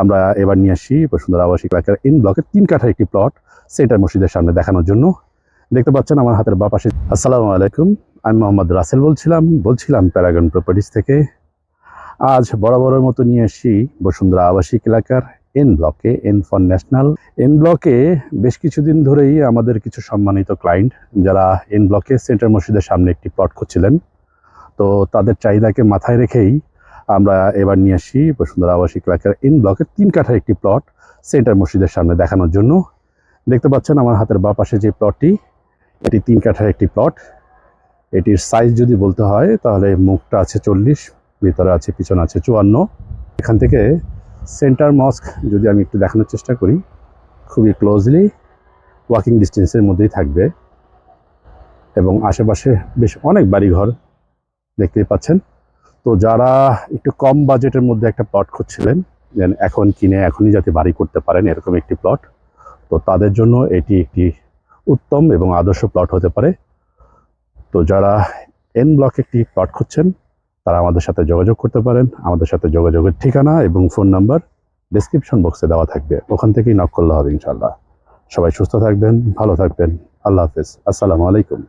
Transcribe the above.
আমরা এবার নিয়ে আসি বসুন্ধরা আবাসিক এলাকার ইন ব্লকের তিন কাঠার একটি প্লট সেন্টার মসজিদের সামনে দেখানোর জন্য। দেখতে পাচ্ছেন আমার হাতের বা পাশে আসসালামু আলাইকুম, আমি মোহাম্মদ রাসেল বলছিলাম বলছিলাম প্যারাগন প্রপার্টিস থেকে। আজ বরাবরের মতো নিয়ে আসি বসুন্ধরা আবাসিক এলাকার এন ব্লকে এন ফর ন্যাশনাল এন ব্লকে বেশ কিছুদিন ধরেই আমাদের কিছু সম্মানিত ক্লায়েন্ট যারা এন ব্লকে সেন্টার মসজিদের সামনে একটি প্লট খুঁজছিলেন। তো তাদের চাহিদাকে মাথায় রেখেই আমরা এবার নিয়ে আসি বসুন্ধরা আবাসিক এলাকার ইন ব্লকের তিন কাঠার একটি প্লট সেন্টার মসজিদের সামনে দেখানোর জন্য। দেখতে পাচ্ছেন আমার হাতের বা পাশে যে প্লটটি এটি তিন কাঠার একটি প্লট এটির সাইজ যদি বলতে হয়, তাহলে মুখটা আছে চল্লিশ, ভিতরে আছে, পিছনে আছে চুয়ান্ন। এখান থেকে সেন্টার মস্ক যদি আমি একটু দেখানোর চেষ্টা করি, খুবই ক্লোজলি ওয়াকিং ডিস্টেন্সের মধ্যেই থাকবে। এবং আশেপাশে বেশ অনেক বাড়িঘর দেখতেই পাচ্ছেন। তো যারা একটু কম বাজেটের মধ্যে একটা প্লট খুঁজছিলেন যেন এখন কিনে এখনই যাতে বাড়ি করতে পারেন, এরকম একটি প্লট তো তাদের জন্য এটি একটি উত্তম এবং আদর্শ প্লট হতে পারে। তো যারা এন ব্লক একটি প্লট খুঁজছেন, তারা আমাদের সাথে যোগাযোগ করতে পারেন। আমাদের সাথে যোগাযোগের ঠিকানা এবং ফোন নাম্বার ডিসক্রিপশন বক্সে দেওয়া থাকবে। ওখান থেকেই নক করলে হবে ইনশাল্লাহ সবাই সুস্থ থাকবেন, ভালো থাকবেন। আল্লাহ হাফেজ। আসসালামু আলাইকুম।